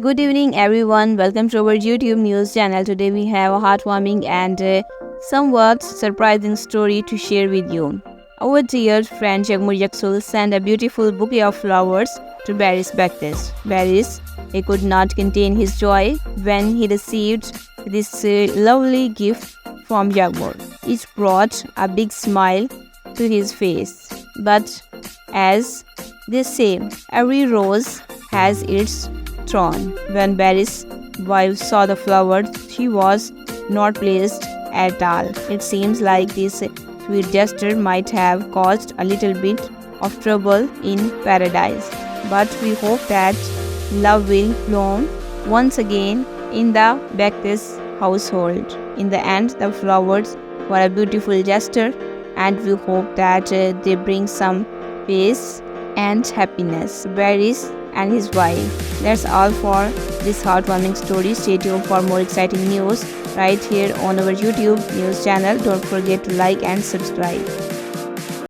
Good evening, everyone. Welcome to our YouTube news channel. Today we have a heartwarming and uh, somewhat surprising story to share with you. Our dear friend Jagmur Yaksul sent a beautiful bouquet of flowers to Barris Bacchus. Barris, he could not contain his joy when he received this uh, lovely gift from Jagmur. It brought a big smile to his face. But as they say, every rose has its thorn. When Barry's wife saw the flowers, she was not pleased at all. It seems like this sweet gesture might have caused a little bit of trouble in paradise. But we hope that love will bloom once again in the Bacchus household. In the end, the flowers were a beautiful gesture, and we hope that uh, they bring some peace and happiness. Barry's and his wife. That's all for this heartwarming story. Stay tuned for more exciting news right here on our YouTube news channel. Don't forget to like and subscribe.